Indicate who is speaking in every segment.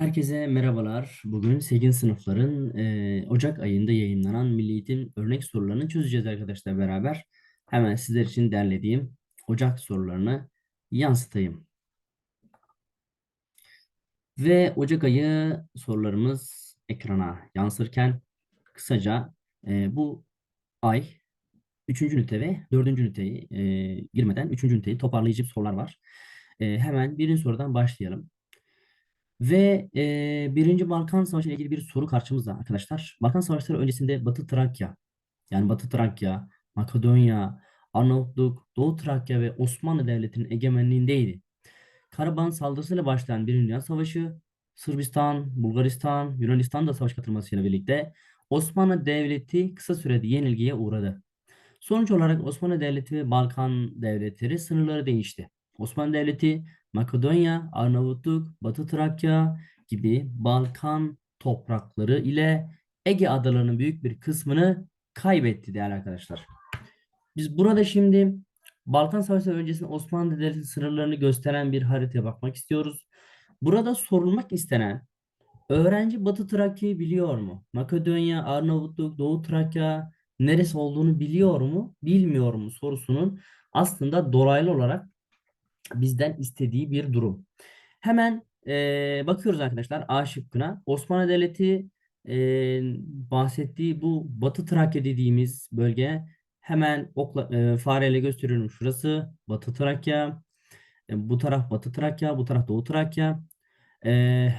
Speaker 1: Herkese merhabalar. Bugün 8. sınıfların e, Ocak ayında yayınlanan Milli Eğitim örnek sorularını çözeceğiz arkadaşlar beraber. Hemen sizler için derlediğim Ocak sorularını yansıtayım. Ve Ocak ayı sorularımız ekrana yansırken kısaca e, bu ay 3. ünite ve 4. üniteyi e, girmeden 3. üniteyi toparlayıcı sorular var. E, hemen birinci sorudan başlayalım. Ve e, Birinci Balkan Savaşı ile ilgili bir soru karşımızda arkadaşlar. Balkan Savaşları öncesinde Batı Trakya, yani Batı Trakya, Makedonya, Arnavutluk, Doğu Trakya ve Osmanlı Devleti'nin egemenliğindeydi. Karabağ saldırısıyla başlayan Birinci Dünya Savaşı, Sırbistan, Bulgaristan, Yunanistan da savaş katılmasıyla birlikte Osmanlı Devleti kısa sürede yenilgiye uğradı. Sonuç olarak Osmanlı Devleti ve Balkan devletleri sınırları değişti. Osmanlı Devleti Makedonya, Arnavutluk, Batı Trakya gibi Balkan toprakları ile Ege adalarının büyük bir kısmını kaybetti değerli arkadaşlar. Biz burada şimdi Balkan Savaşları öncesinde Osmanlı Devleti sınırlarını gösteren bir haritaya bakmak istiyoruz. Burada sorulmak istenen öğrenci Batı Trakya'yı biliyor mu? Makedonya, Arnavutluk, Doğu Trakya neresi olduğunu biliyor mu, bilmiyor mu sorusunun aslında dolaylı olarak bizden istediği bir durum. Hemen e, bakıyoruz arkadaşlar A şıkkına. Osmanlı Devleti e, bahsettiği bu Batı Trakya dediğimiz bölge hemen okla, e, fareyle gösteriyorum. Şurası Batı Trakya. E, bu taraf Batı Trakya, bu taraf Doğu Trakya. E,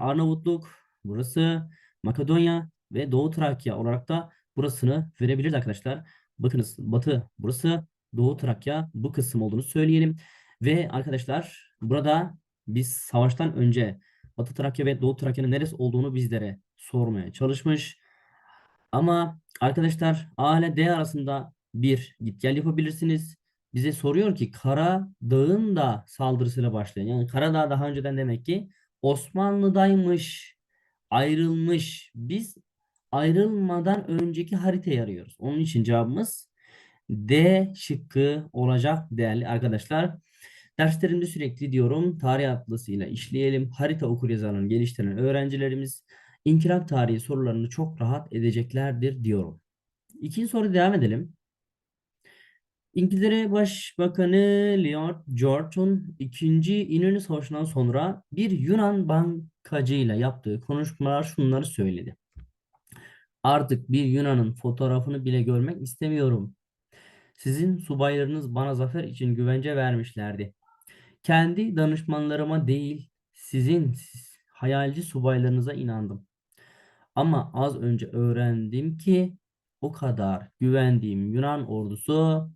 Speaker 1: Arnavutluk burası. Makedonya ve Doğu Trakya olarak da burasını verebiliriz arkadaşlar. Bakınız Batı burası, Doğu Trakya bu kısım olduğunu söyleyelim. Ve arkadaşlar burada biz savaştan önce Batı Trakya ve Doğu Trakya'nın neresi olduğunu bizlere sormaya çalışmış. Ama arkadaşlar A ile D arasında bir git gel yapabilirsiniz. Bize soruyor ki Karadağ'ın da saldırısıyla başlayan. Yani Karadağ daha önceden demek ki Osmanlı'daymış. Ayrılmış. Biz ayrılmadan önceki haritayı arıyoruz. Onun için cevabımız D şıkkı olacak değerli arkadaşlar. Derslerimde sürekli diyorum tarih atlasıyla işleyelim. Harita okuryazarlığını geliştiren öğrencilerimiz inkılap tarihi sorularını çok rahat edeceklerdir diyorum. İkinci soru devam edelim. İngiltere Başbakanı Lord George'un 2. İnönü Savaşı'ndan sonra bir Yunan bankacıyla yaptığı konuşmalar şunları söyledi. Artık bir Yunan'ın fotoğrafını bile görmek istemiyorum. Sizin subaylarınız bana zafer için güvence vermişlerdi. Kendi danışmanlarıma değil, sizin hayalci subaylarınıza inandım. Ama az önce öğrendim ki o kadar güvendiğim Yunan ordusu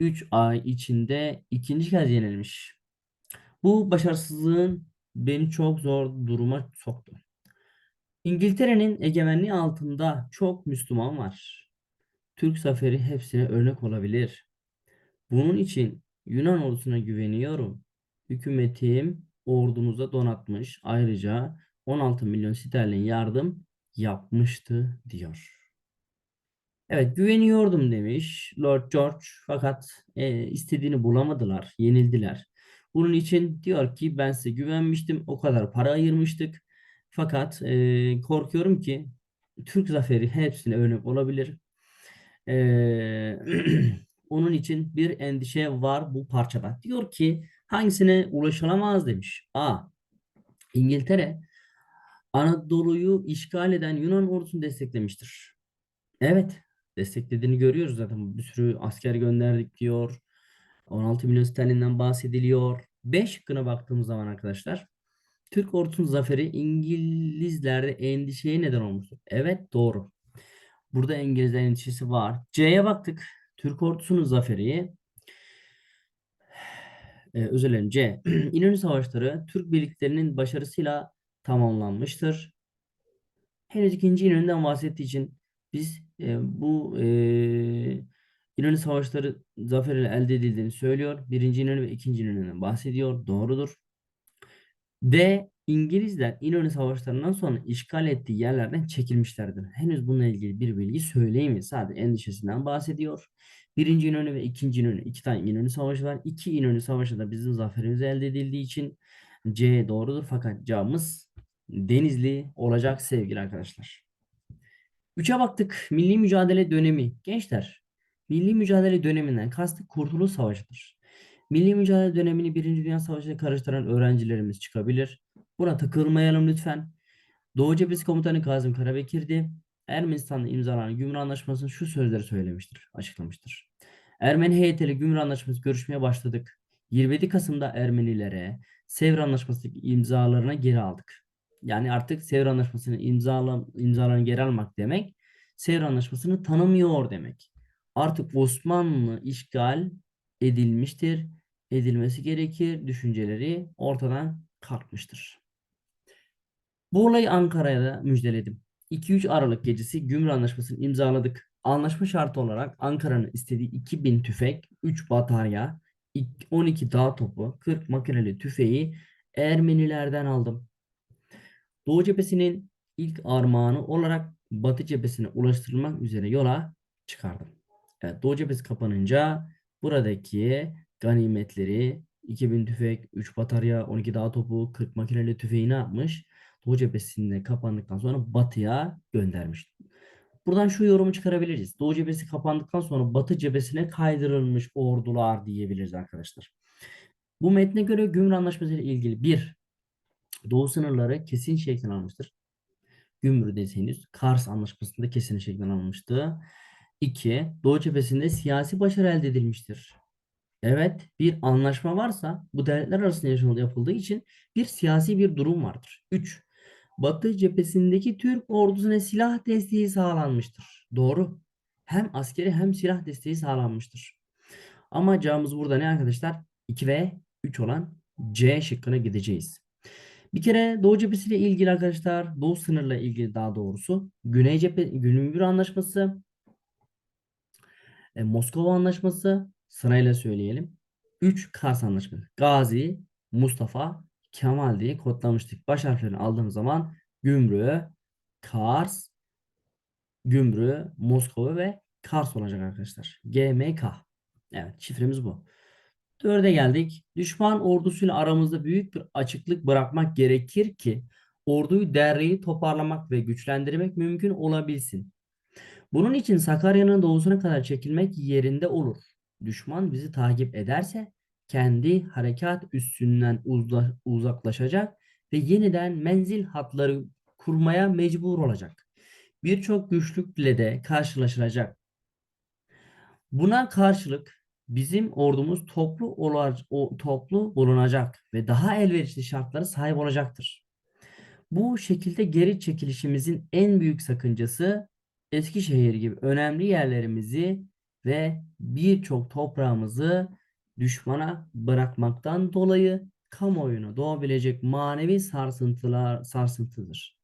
Speaker 1: 3 ay içinde ikinci kez yenilmiş. Bu başarısızlığın beni çok zor duruma soktu. İngiltere'nin egemenliği altında çok Müslüman var. Türk zaferi hepsine örnek olabilir. Bunun için Yunan ordusuna güveniyorum. Hükümetim ordumuza donatmış. Ayrıca 16 milyon sterlin yardım yapmıştı diyor. Evet güveniyordum demiş Lord George fakat e, istediğini bulamadılar, yenildiler. Bunun için diyor ki ben size güvenmiştim, o kadar para ayırmıştık. Fakat e, korkuyorum ki Türk zaferi hepsine örnek olabilir. E, onun için bir endişe var bu parçada. Diyor ki hangisine ulaşılamaz demiş. A. İngiltere Anadolu'yu işgal eden Yunan ordusunu desteklemiştir. Evet, desteklediğini görüyoruz zaten. Bir sürü asker gönderdik diyor. 16 milyon sterlinden bahsediliyor. 5 şıkkına baktığımız zaman arkadaşlar Türk ordusunun zaferi İngilizlerde endişeye neden olmuştur. Evet doğru. Burada İngilizler endişesi var. C'ye baktık. Türk ordusunun zaferi e, özür. İnönü Savaşları Türk birliklerinin başarısıyla tamamlanmıştır. Henüz ikinci İnönü'nden bahsettiği için biz e, bu e, İnönü Savaşları zaferiyle elde edildiğini söylüyor. Birinci İnönü ve ikinci İnönü'nden bahsediyor. Doğrudur. D. İngilizler İnönü Savaşlarından sonra işgal ettiği yerlerden çekilmişlerdir. Henüz bununla ilgili bir bilgi söyleyemeyiz. Sadece endişesinden bahsediyor. Birinci İnönü ve ikinci İnönü. iki tane İnönü Savaşı var. İki İnönü Savaşı da bizim zaferimiz elde edildiği için C doğrudur. Fakat cevabımız Denizli olacak sevgili arkadaşlar. Üçe baktık. Milli mücadele dönemi. Gençler, milli mücadele döneminden kastı Kurtuluş Savaşı'dır. Milli mücadele dönemini Birinci Dünya Savaşı'na karıştıran öğrencilerimiz çıkabilir. Buna takılmayalım lütfen. Doğu Cephesi Komutanı Kazım Karabekir'di. Ermenistan'la imzalanan Gümrük Anlaşması'nın şu sözleri söylemiştir, açıklamıştır. Ermeni heyetiyle Gümrük Anlaşması görüşmeye başladık. 27 Kasım'da Ermenilere Sevr Anlaşması imzalarına geri aldık. Yani artık Sevr Anlaşması'nı imzala, imzalarını geri almak demek, Sevr Anlaşması'nı tanımıyor demek. Artık Osmanlı işgal edilmiştir, edilmesi gerekir düşünceleri ortadan kalkmıştır. Bu olayı Ankara'ya da müjdeledim. 2-3 Aralık gecesi Gümrük Anlaşması'nı imzaladık. Anlaşma şartı olarak Ankara'nın istediği 2000 tüfek, 3 batarya, 12 dağ topu, 40 makineli tüfeği Ermenilerden aldım. Doğu cephesinin ilk armağanı olarak Batı cephesine ulaştırılmak üzere yola çıkardım. Evet, Doğu cephesi kapanınca buradaki ganimetleri 2000 tüfek, 3 batarya, 12 dağ topu, 40 makineli tüfeği ne yapmış? Doğu cephesinde kapandıktan sonra batıya göndermiş. Buradan şu yorumu çıkarabiliriz. Doğu cephesi kapandıktan sonra batı cephesine kaydırılmış ordular diyebiliriz arkadaşlar. Bu metne göre Gümrük Anlaşması ile ilgili bir Doğu sınırları kesin şeklen almıştır. Gümrük'te henüz Kars Anlaşması'nda kesin şeklen alınmıştı. 2. Doğu cephesinde siyasi başarı elde edilmiştir. Evet, bir anlaşma varsa bu devletler arasında yapıldığı için bir siyasi bir durum vardır. 3. Batı cephesindeki Türk ordusuna silah desteği sağlanmıştır. Doğru. Hem askeri hem silah desteği sağlanmıştır. Ama cevabımız burada ne arkadaşlar? 2 ve 3 olan C şıkkına gideceğiz. Bir kere Doğu cephesiyle ilgili arkadaşlar, Doğu sınırla ilgili daha doğrusu Güney cephe Gümrük Anlaşması, e, Moskova Anlaşması sırayla söyleyelim. 3 Kars Anlaşması. Gazi, Mustafa, Kemal diye kodlamıştık. Baş harflerini aldığımız zaman Gümrük, Kars, Gümrük, Moskova ve Kars olacak arkadaşlar. GMK. Evet şifremiz bu. Dörde geldik. Düşman ordusuyla aramızda büyük bir açıklık bırakmak gerekir ki orduyu derleyip toparlamak ve güçlendirmek mümkün olabilsin. Bunun için Sakarya'nın doğusuna kadar çekilmek yerinde olur. Düşman bizi takip ederse kendi harekat üssünden uzla- uzaklaşacak ve yeniden menzil hatları kurmaya mecbur olacak. Birçok güçlükle de karşılaşılacak. Buna karşılık bizim ordumuz toplu olar, toplu bulunacak ve daha elverişli şartlara sahip olacaktır. Bu şekilde geri çekilişimizin en büyük sakıncası Eskişehir gibi önemli yerlerimizi ve birçok toprağımızı düşmana bırakmaktan dolayı kamuoyuna doğabilecek manevi sarsıntılar sarsıntıdır.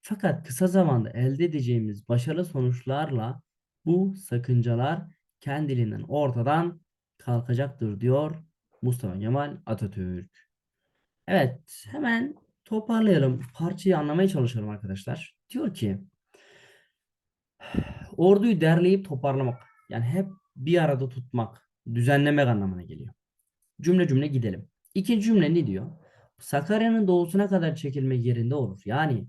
Speaker 1: Fakat kısa zamanda elde edeceğimiz başarılı sonuçlarla bu sakıncalar kendiliğinden ortadan kalkacaktır diyor Mustafa Kemal Atatürk. Evet, hemen toparlayalım. Parçayı anlamaya çalışalım arkadaşlar. Diyor ki orduyu derleyip toparlamak yani hep bir arada tutmak, düzenlemek anlamına geliyor. Cümle cümle gidelim. İkinci cümle ne diyor? Sakarya'nın doğusuna kadar çekilmek yerinde olur. Yani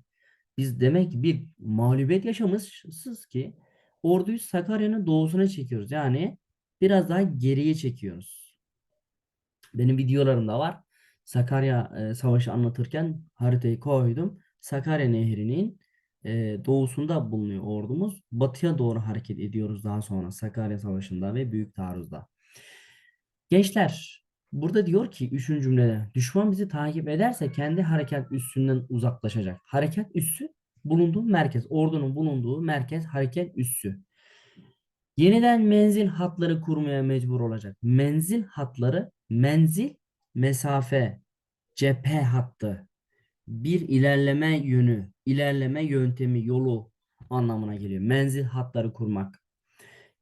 Speaker 1: biz demek bir mağlubiyet yaşamışız ki orduyu Sakarya'nın doğusuna çekiyoruz. Yani biraz daha geriye çekiyoruz. Benim videolarımda var. Sakarya e, Savaşı anlatırken haritayı koydum. Sakarya Nehri'nin e, doğusunda bulunuyor ordumuz. Batıya doğru hareket ediyoruz daha sonra Sakarya Savaşı'nda ve Büyük Taarruz'da. Gençler burada diyor ki 3. cümlede düşman bizi takip ederse kendi harekat üssünden uzaklaşacak. Harekat üssü bulunduğu merkez, ordunun bulunduğu merkez harekat üssü. Yeniden menzil hatları kurmaya mecbur olacak. Menzil hatları, menzil, mesafe, cephe hattı, bir ilerleme yönü, ilerleme yöntemi, yolu anlamına geliyor. Menzil hatları kurmak,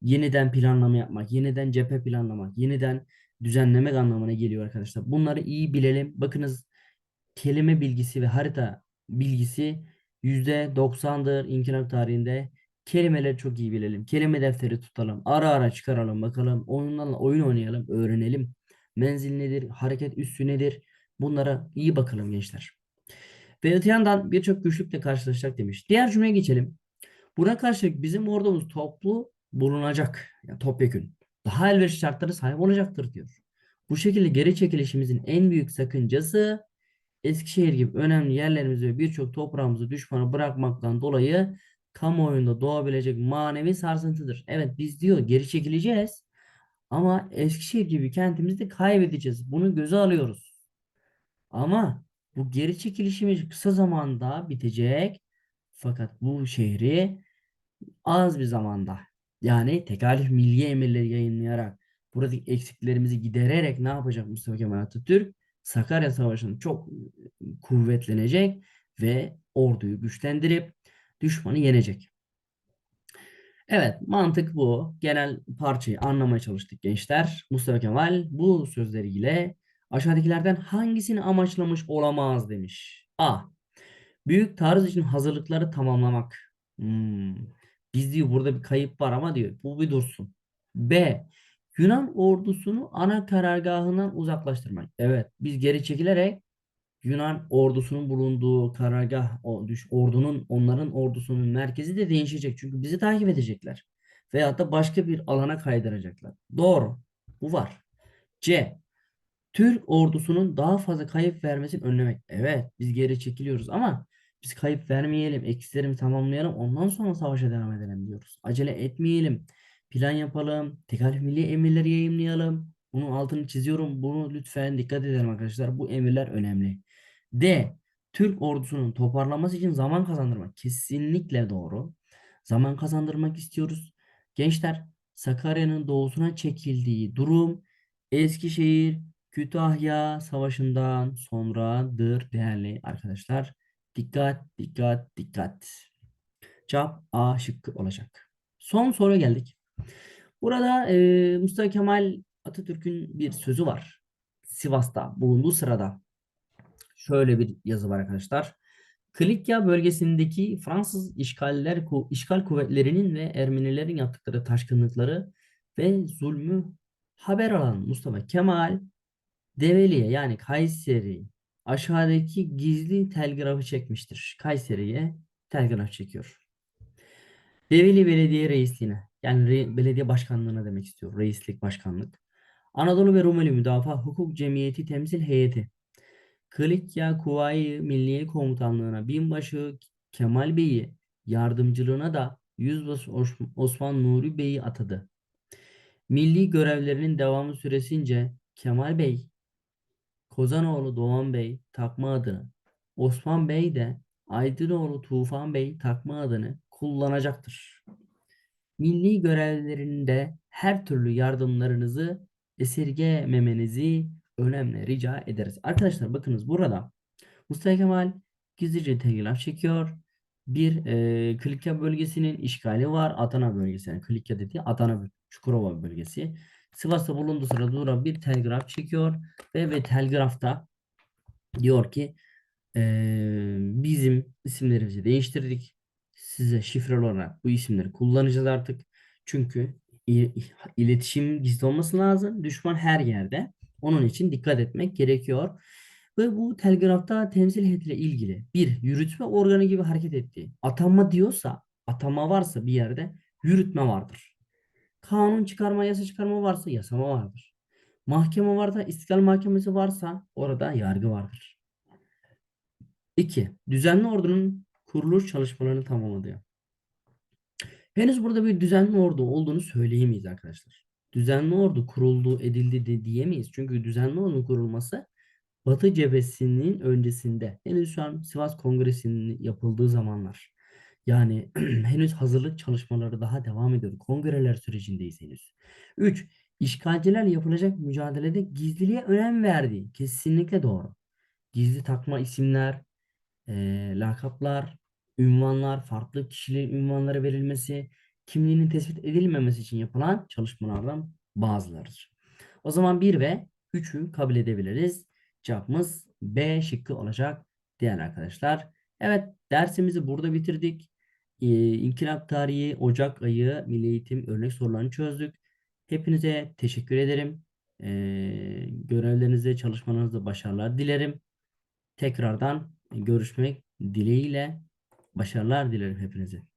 Speaker 1: yeniden planlama yapmak, yeniden cephe planlamak, yeniden düzenlemek anlamına geliyor arkadaşlar. Bunları iyi bilelim. Bakınız kelime bilgisi ve harita bilgisi %90'dır inkılap tarihinde. Kelimeleri çok iyi bilelim. Kelime defteri tutalım. Ara ara çıkaralım bakalım. Oyunlarla oyun oynayalım, öğrenelim. Menzil nedir? Hareket üssü nedir? Bunlara iyi bakalım gençler. Ve öte yandan birçok güçlükle karşılaşacak demiş. Diğer cümleye geçelim. Buna karşılık bizim ordumuz toplu bulunacak. Yani topyekün. Daha elverişli şartlara sahip olacaktır diyor. Bu şekilde geri çekilişimizin en büyük sakıncası Eskişehir gibi önemli yerlerimizi ve birçok toprağımızı düşmana bırakmaktan dolayı kamuoyunda doğabilecek manevi sarsıntıdır. Evet biz diyor geri çekileceğiz ama Eskişehir gibi kentimizi de kaybedeceğiz. Bunu göze alıyoruz. Ama bu geri çekilişimiz kısa zamanda bitecek. Fakat bu şehri az bir zamanda yani tekalif milli emirleri yayınlayarak buradaki eksiklerimizi gidererek ne yapacak Mustafa Kemal Atatürk? Sakarya Savaşı'nı çok kuvvetlenecek ve orduyu güçlendirip düşmanı yenecek. Evet, mantık bu. Genel parçayı anlamaya çalıştık gençler. Mustafa Kemal bu sözleriyle aşağıdakilerden hangisini amaçlamış olamaz demiş. A. Büyük taarruz için hazırlıkları tamamlamak. Hmm. Biz diyor burada bir kayıp var ama diyor bu bir dursun. B. Yunan ordusunu ana karargahından uzaklaştırmak. Evet biz geri çekilerek Yunan ordusunun bulunduğu karargah ordunun onların ordusunun merkezi de değişecek. Çünkü bizi takip edecekler. Veyahut da başka bir alana kaydıracaklar. Doğru. Bu var. C. Türk ordusunun daha fazla kayıp vermesini önlemek. Evet biz geri çekiliyoruz ama biz kayıp vermeyelim. Eksilerimizi tamamlayalım. Ondan sonra savaşa devam edelim diyoruz. Acele etmeyelim. Plan yapalım. Tekalif milli emirleri yayımlayalım. Bunun altını çiziyorum. Bunu lütfen dikkat edelim arkadaşlar. Bu emirler önemli. D. Türk ordusunun toparlanması için zaman kazandırmak. Kesinlikle doğru. Zaman kazandırmak istiyoruz. Gençler Sakarya'nın doğusuna çekildiği durum Eskişehir Kütahya Savaşı'ndan sonradır değerli arkadaşlar. Dikkat, dikkat, dikkat. Cevap A şıkkı olacak. Son soruya geldik. Burada e, Mustafa Kemal Atatürk'ün bir sözü var. Sivas'ta bulunduğu sırada şöyle bir yazı var arkadaşlar. Klikya bölgesindeki Fransız işgaller, işgal kuvvetlerinin ve Ermenilerin yaptıkları taşkınlıkları ve zulmü haber alan Mustafa Kemal Develi'ye yani Kayseri aşağıdaki gizli telgrafı çekmiştir. Kayseri'ye telgraf çekiyor. Develi Belediye Reisliğine yani re, belediye başkanlığına demek istiyor. Reislik başkanlık. Anadolu ve Rumeli Müdafaa Hukuk Cemiyeti Temsil Heyeti. Klikya Kuvayi Milliye Komutanlığına binbaşı Kemal Bey'i yardımcılığına da Yüzbaşı Osman Nuri Bey'i atadı. Milli görevlerinin devamı süresince Kemal Bey, Kozanoğlu Doğan Bey takma adını, Osman Bey de Aydınoğlu Tufan Bey takma adını kullanacaktır. Milli görevlerinde her türlü yardımlarınızı esirgememenizi önemli rica ederiz. Arkadaşlar bakınız burada Mustafa Kemal gizlice telgraf çekiyor. Bir e, Klikya bölgesinin işgali var. Adana bölgesi. Yani Klikya dediği Adana Çukurova bölgesi. Sivas'ta bulunduğu sırada Dura bir telgraf çekiyor ve ve telgrafta diyor ki e, bizim isimlerimizi değiştirdik. Size şifre olarak bu isimleri kullanacağız artık. Çünkü iletişim gizli olması lazım. Düşman her yerde. Onun için dikkat etmek gerekiyor. Ve bu telgrafta temsil heyetiyle ilgili bir yürütme organı gibi hareket ettiği. Atanma diyorsa, atama varsa bir yerde yürütme vardır. Kanun çıkarma, yasa çıkarma varsa yasama vardır. Mahkeme varsa, istiklal mahkemesi varsa orada yargı vardır. 2. Düzenli ordunun kuruluş çalışmalarını tamamladı. Henüz burada bir düzenli ordu olduğunu söyleyemeyiz arkadaşlar. Düzenli ordu kuruldu, edildi de diyemeyiz. Çünkü düzenli ordunun kurulması Batı cephesinin öncesinde. Henüz şu an Sivas Kongresi'nin yapıldığı zamanlar. Yani henüz hazırlık çalışmaları daha devam ediyor. Kongreler sürecindeyiz henüz. 3. İşgalcilerle yapılacak mücadelede gizliliğe önem verdi. Kesinlikle doğru. Gizli takma isimler, e, lakaplar, ünvanlar, farklı kişilerin ünvanları verilmesi, kimliğinin tespit edilmemesi için yapılan çalışmalardan bazılarıdır. O zaman 1 ve 3'ü kabul edebiliriz. Cevabımız B şıkkı olacak değerli arkadaşlar. Evet dersimizi burada bitirdik. Ee, İnkılap tarihi Ocak ayı Milli Eğitim örnek sorularını çözdük. Hepinize teşekkür ederim. Görevlerinizde çalışmanızda başarılar dilerim. Tekrardan görüşmek dileğiyle başarılar dilerim hepinize.